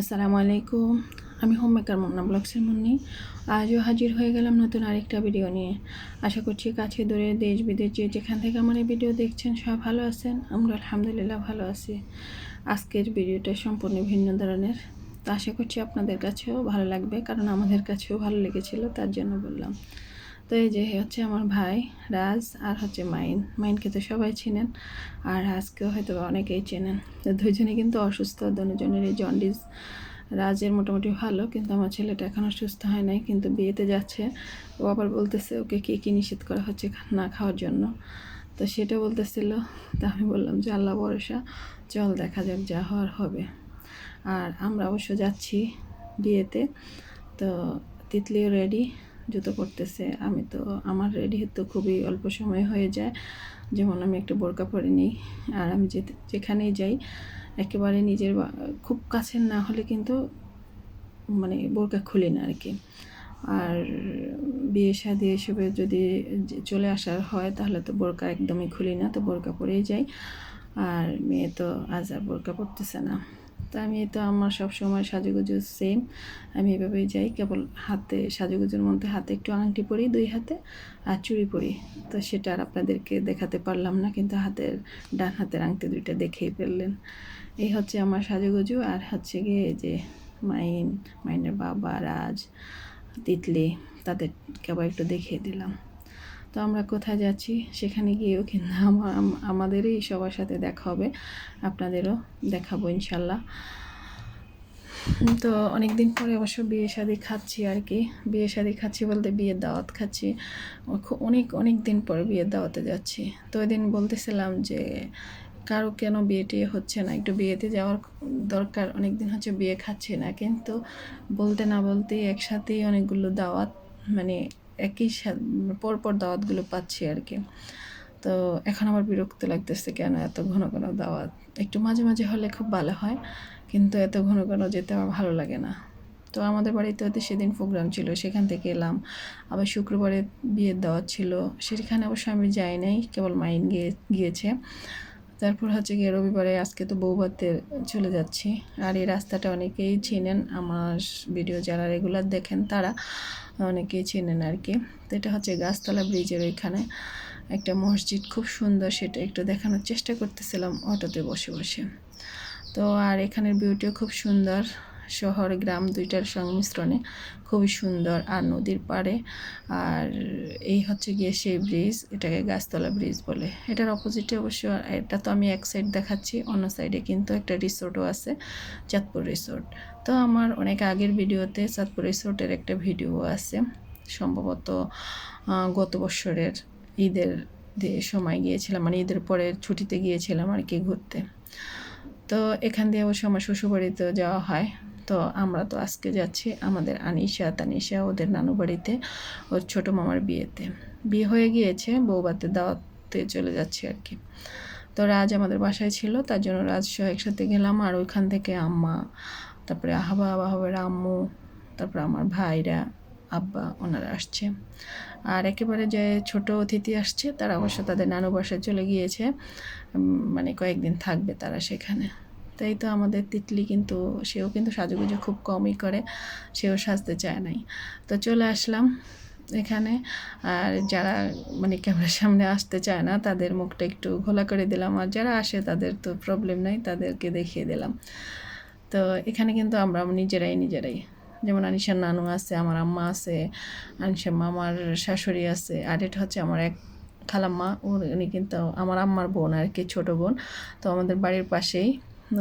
আসসালামু আলাইকুম। আমি হোম মেকার মুন্না ব্লগসের মুন্নি। আজও হাজির হয়ে গেলাম নতুন আরেকটা ভিডিও নিয়ে। আশা করছি কাছে দূরে দেশ, বিদেশ যে যেখান থেকে আমার এই ভিডিও দেখছেন সব ভালো আছেন। আমরা আলহামদুলিল্লাহ ভালো আছি। আজকের ভিডিওটা সম্পূর্ণ ভিন্ন ধরনের। তো আশা করছি আপনাদের কাছেও ভালো লাগবে, কারণ আমাদের কাছেও ভালো লেগেছিল, তার জন্য বললাম। তো এই যে হচ্ছে আমার ভাই রাজ আর হচ্ছে মাইন। মাইনকে তো সবাই চেনেন আর রাজকেও হয়তো অনেকেই চেনেন। তো দুজনে কিন্তু অসুস্থ, দুজনের এই জন্ডিস রাজের মোটামুটি ভালো, কিন্তু আমার ছেলেটা এখনও সুস্থ হয় নাই, কিন্তু বিয়েতে যাচ্ছে। ও আবার বলতেছে ওকে কী কী নিষেধ করা হচ্ছে না খাওয়ার জন্য। তো সেটা বলতেছিল। তা আমি বললাম যে, আল্লাহ ভরসা, চল দেখা যাক যা হওয়ার হবে। আর আমরা অবশ্য যাচ্ছি বিয়েতে। তো তিতলিও রেডি জুতো পরতেছে আমি তো, আমার রেডি তো খুবই অল্প সময় হয়ে যায়। যেমন আমি একটু বোরকা পরে নিই, আর আমি যে যেখানেই যাই, একেবারে নিজের খুব কাছের না হলে কিন্তু মানে বোরকা খুলি না আর কি আর বিয়ে শাদি এসবে যদি চলে আসার হয়, তাহলে তো বোরকা একদমই খুলি না, তো বোরকা পরেই যাই। আর মেয়ে তো আজ আর বোরকা পরতেছে না। তো আমি তো আমার সব সময় সাজুগুজু সেম আমি এভাবেই যাই, কেবল হাতে সাজুগুজুর মধ্যে হাতে একটু আংটি পরি, দুই হাতে, আর চুড়ি পরি। তো সেটা আর আপনাদেরকে দেখাতে পারলাম না, কিন্তু হাতের, ডান হাতের আংটি দুইটা দেখেই ফেললেন। এই হচ্ছে আমার সাজুগুজু, আর হচ্ছে গিয়ে যে মাইন, মাইনের বাবা, রাজ, তিতলি, তাদের কেবল একটু দেখিয়ে দিলাম। তো আমরা কোথায় যাচ্ছি? সেখানে গিয়েও কিন্তু আমাদেরই সবার সাথে দেখা হবে। আপনাদেরও দেখাবো ইনশাল্লাহ। তো অনেক দিন পরে অবশ্য বিয়ে শাদি খাচ্ছি আর কি। বিয়ে শাদি খাচ্ছি বলতে বিয়ের দাওয়াত খাচ্ছি। অনেক অনেক দিন পরে বিয়ের দাওয়াতে যাচ্ছি। তো ওই দিন বলতেছিলাম যে, কারও কেন বিয়ে হচ্ছে না? একটু বিয়েতে যাওয়ার দরকার। অনেক দিন হচ্ছে বিয়ে খাচ্ছি না। কিন্তু বলতে না বলতেই একসাথেই অনেকগুলো দাওয়াত মানে একই পরপর দাওয়াতগুলো পাচ্ছি আর কি। তো এখন আমার বিরক্ত লাগতেছে কেন এত ঘন ঘন দাওয়াত? একটু মাঝে মাঝে হলে খুব ভালো হয়, কিন্তু এত ঘন ঘন যেতে আমার ভালো লাগে না। তো আমাদের বাড়িতে হয়তো সেদিন প্রোগ্রাম ছিল, সেখান থেকে এলাম। আবার শুক্রবারে বিয়ের দাওয়াত ছিল, সেখানে অবশ্য আমি যাই নাই, কেবল মাইন গিয়ে, গিয়েছে। তারপর হচ্ছে গিয়ে রবিবারে আজকে তো বৌভাতে চলে যাচ্ছি। আর এই রাস্তাটা অনেকেই চেনেন, আমার ভিডিও যারা রেগুলার দেখেন তারা অনেকেই চেনেন আর কি। তো এটা হচ্ছে গাছতলা ব্রিজের ওইখানে একটা মসজিদ, খুব সুন্দর সেটা একটু দেখানোর চেষ্টা করতেছিলাম অটোতে বসে বসে। তো আর এখানের ভিউটিও খুব সুন্দর। শহর, গ্রাম দুইটার সংমিশ্রণে খুবই সুন্দর আর নদীর পাড়ে। আর এই হচ্ছে গিয়ে সেই ব্রিজ এটাকে গাছতলা ব্রিজ বলে। এটার অপোজিটে অবশ্য এটা তো আমি এক সাইড দেখাচ্ছি, অন্য সাইডে কিন্তু একটা রিসোর্টও আছে, চাঁদপুর রিসোর্ট তো আমার অনেক আগের ভিডিওতে চাঁদপুর রিসোর্টের একটা ভিডিও আছে। সম্ভবত গত বছরের ঈদের সময় গিয়েছিলাম মানে ঈদের পরে ছুটিতে গিয়েছিলাম আর কি ঘুরতে। তো এখান দিয়ে অবশ্য আমার শ্বশুরবাড়িতেও যাওয়া হয়। তো আমরা তো আজকে যাচ্ছি আমাদের আনিশা, তানিশা ওদের নানু বাড়িতে, ওর ছোটো মামার বিয়েতে। বিয়ে হয়ে গিয়েছে বৌবাতে দাওয়াতে চলে যাচ্ছে আর কি। তো রাজ আমাদের বাসায় ছিল, তার জন্য রাজ সহ একসাথে গেলাম, আর ওইখান থেকে আম্মা, তারপরে আহবা আবাহবের আম্মু তারপরে আমার ভাইরা, আব্বা, ওনারা আসছে। আর একেবারে যে ছোট অতিথি আসছে, তারা অবশ্য তাদের নানু বাসায় চলে গিয়েছে মানে কয়েকদিন থাকবে তারা সেখানে। তাই তো আমাদের তিতলি কিন্তু, সেও কিন্তু সাজুগুজু খুব কমই করে, সেও সাজতে চায় নাই। তো চলে আসলাম এখানে, আর যারা মানে ক্যামেরার সামনে আসতে চায় না, তাদের মুখটা একটু ঘোলা করে দিলাম, আর যারা আসে তাদের তো প্রবলেম নাই, তাদেরকে দেখিয়ে দিলাম। তো এখানে কিন্তু আমরা নিজেরাই নিজেরাই, যেমন আনিশার নানু আছে, আমার আম্মা আছে আনিশার মামার শাশুড়ি আছে, আর এটা হচ্ছে আমার এক খালাম্মা, উনি কিন্তু আমার আম্মার বোন আর কি, ছোটো বোন। তো আমাদের বাড়ির পাশেই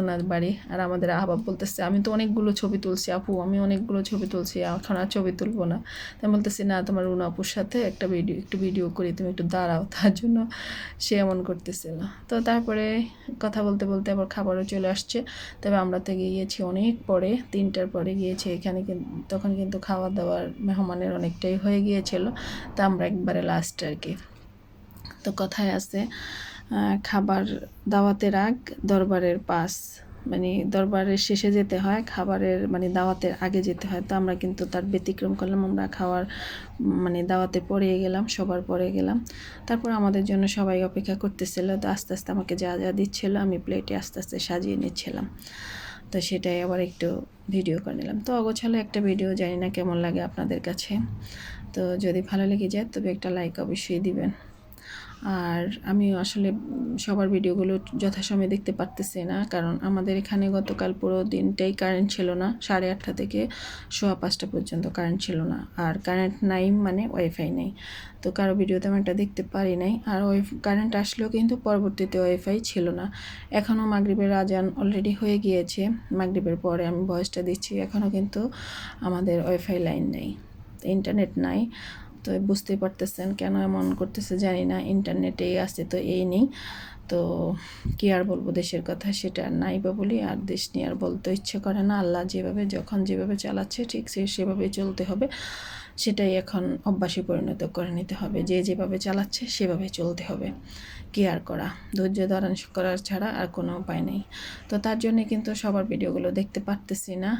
ওনার বাড়ি আর আমাদের আহবাব বলতেছে, আমি তো অনেকগুলো ছবি তুলছি আপু, আমি অনেকগুলো ছবি তুলছি, এখন আর ছবি তুলবো না। তাই বলতেছি, না, তোমার রুনা আপুর সাথে একটা ভিডিও, একটু ভিডিও করি, তুমি একটু দাঁড়াও। তার জন্য সে এমন করতেছিল তো তারপরে কথা বলতে বলতে আবার খাবারও চলে আসছে। তবে আমরা তো গিয়েছি অনেক পরে, তিনটার পরে গিয়েছি এখানে কিন্তু তখন কিন্তু খাওয়া দাওয়ার মেহমানের অনেকটাই হয়ে গিয়েছিল। তা আমরা একবারে লাস্ট আর কি। তো কথায় আছে খাবার দাওয়াতের আগ দরবারের পাস। মানে দরবারের শেষে যেতে হয়, খাবারের মানে দাওয়াতের আগে যেতে হয়। তো আমরা কিন্তু তার ব্যতিক্রম করলাম, আমরা খাওয়ার মানে দাওয়াতে পরে গেলাম, সবার পরে গেলাম। তারপর আমাদের জন্য সবাই অপেক্ষা করতেছিল, তো আস্তে আস্তে আমাকে যা যা দিচ্ছিল আমি প্লেটে আস্তে আস্তে সাজিয়ে নিচ্ছিলাম। তো সেটাই আবার একটু ভিডিও করে নিলাম। তো অগোছালো একটা ভিডিও জানি না কেমন লাগে আপনাদের কাছে। তো যদি ভালো লেগে যায়, তবে একটা লাইক অবশ্যই দিবেন। আর আমি আসলে সবার ভিডিওগুলো যথাসময়ে দেখতে পারতেছি না, কারণ আমাদের এখানে গতকাল পুরো দিনটাই কারেন্ট ছিল না, সাড়ে আটটা থেকে সোয়া পাঁচটা পর্যন্ত কারেন্ট ছিল না, আর কারেন্ট নাই মানে ওয়াইফাই নেই। তো কারও ভিডিও তেমন একটা দেখতে পারি নাই, আর ওই কারেন্ট আসলেও কিন্তু পরবর্তীতে ওয়াইফাই ছিল না। এখনও মাগরীবের আজান অলরেডি হয়ে গিয়েছে, মাগরীবের পরে আমি ভয়েসটা দিচ্ছি, এখনও কিন্তু আমাদের ওয়াইফাই লাইন নেই ইন্টারনেট নাই তো বুঝতেই পারতেছেন কেন এমন করতেছে জানি না ইন্টারনেটেই আছে তো এই নেই। তো কি আর বলব দেশের কথা সেটা আর নাই বা বলি আর দেশ নিয়ে আর বলতে ইচ্ছে করে না। আল্লাহ যেভাবে, যখন যেভাবে চালাচ্ছে ঠিক সে সেভাবে চলতে হবে। সেটাই এখন অভ্যাসে পরিণত করে নিতে হবে। যে যেভাবে চালাচ্ছে সেভাবে চলতে হবে। কি আর করা? ধৈর্য ধারণ করার ছাড়া আর কোনো উপায় নেই। তো তার জন্য কিন্তু সবার ভিডিওগুলো দেখতে পারতেছি না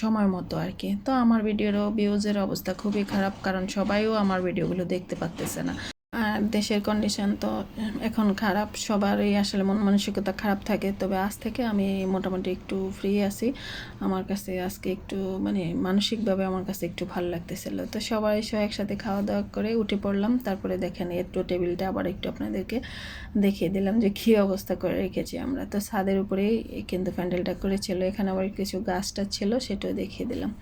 সময় মতো আর কি। তো আমার ভিডিওরও ভিউজের অবস্থা খুবই খারাপ, কারণ সবাইও আমার ভিডিওগুলো দেখতে পারতেছে না। দেশের কন্ডিশন তো এখন খারাপ, সবারই আসলে মন মানসিকতা খারাপ থাকে। তবে আজ থেকে আমি মোটামুটি একটু ফ্রি আছি। আমার কাছে আজকে একটু মানে মানসিকভাবে আমার কাছে একটু ভালো লাগতেছিল। তো সবাই সব একসাথে খাওয়া দাওয়া করে উঠে পড়লাম। তারপরে দেখেন একটু টেবিলটা আবার একটু আপনাদেরকে দেখিয়ে দিলাম যে কী অবস্থা করে রেখেছি আমরা। তো ছাদের উপরেই কিন্তু প্যান্ডেলটা করেছিল। এখানে আবার কিছু গাছটা ছিল, সেটাও দেখিয়ে দিলাম।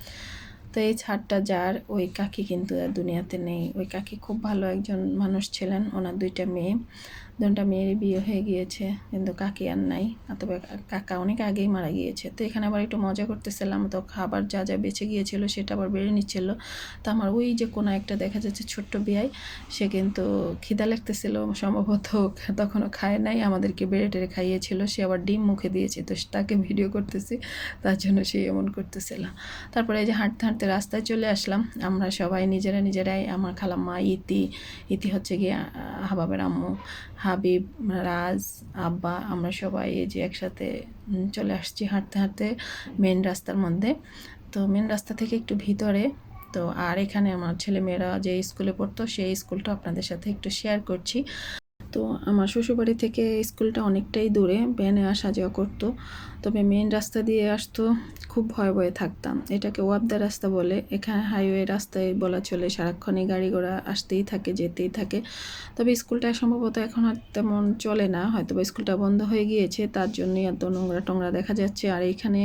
তো এই ছাড়টা যার, ওই কাকি কিন্তু দুনিয়াতে নেই। ওই কাকি খুব ভালো একজন মানুষ ছিলেন, ওনার দুইটা মেয়ে। দুটা মেয়েরই বিয়ে হয়ে গিয়েছে, কিন্তু কাকি আর নাই, অথবা কাকা অনেক আগেই মারা গিয়েছে। তো এখানে আবার একটু মজা করতেছিলাম, তো খাবার যা যা বেঁচে গিয়েছিল সেটা আবার বেড়ে নিচ্ছিল। তো আমার ওই যে কোনো একটা দেখা যাচ্ছে ছোট্ট বিয়াই সে কিন্তু খিদা লাগতেছিল সম্ভবত, তখনও খায় নাই, আমাদেরকে বেড়ে টেড়ে খাইয়েছিল, সে আবার ডিম মুখে দিয়েছে, তো তাকে ভিডিও করতেছি, তার জন্য সে এমন করতেছিল। তারপরে এই যে হাঁটতে হাঁটতে রাস্তায় চলে আসলাম, আমরা সবাই নিজেরা নিজেরাই, আমার খালাম্মা, ইতি ইতি হচ্ছে গিয়ে হাবাবের আম্মু হাবিব, রাজ, আব্বা, আমরা সবাই এই যে একসাথে চলে আসছি হাঁটতে হাঁটতে মেন রাস্তার মধ্যে। তো মেন রাস্তা থেকে একটু ভিতরে, তো আর এখানে আমার ছেলেমেয়েরা যে স্কুলে পড়তো, সেই স্কুলটা আপনাদের সাথে একটু শেয়ার করছি। তো আমার শ্বশুরবাড়ি থেকে স্কুলটা অনেকটাই দূরে, ভ্যানে আসা যাওয়া করতো। তবে মেন রাস্তা দিয়ে আসতো, খুব ভয় ভয়ে থাকতাম। এটাকে ওয়াবদা রাস্তা বলে। এখানে হাইওয়ে রাস্তায় বলা চলে, সারাক্ষণই গাড়ি ঘোড়া আসতেই থাকে, যেতেই থাকে। তবে স্কুলটা সম্ভবত এখন আর তেমন চলে না। হয়তো স্কুলটা বন্ধ হয়ে গিয়েছে, তার জন্যই এত নোংরা টোংরা দেখা যাচ্ছে। আর এইখানে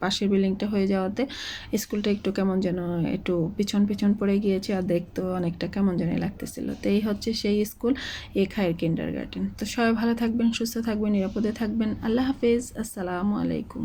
পাশের বিল্ডিংটা হয়ে যাওয়াতে স্কুলটা একটু কেমন যেন একটু পিছন পিছন পড়ে গিয়েছে, আর দেখতেও অনেকটা কেমন যেন লাগতেছিল। তো এই হচ্ছে সেই স্কুল। এ কিন্ডার গার্ডেন তো সবাই ভালো থাকবেন সুস্থ থাকবেন নিরাপদে থাকবেন। আল্লাহ হাফেজ। আসসালামু আলাইকুম।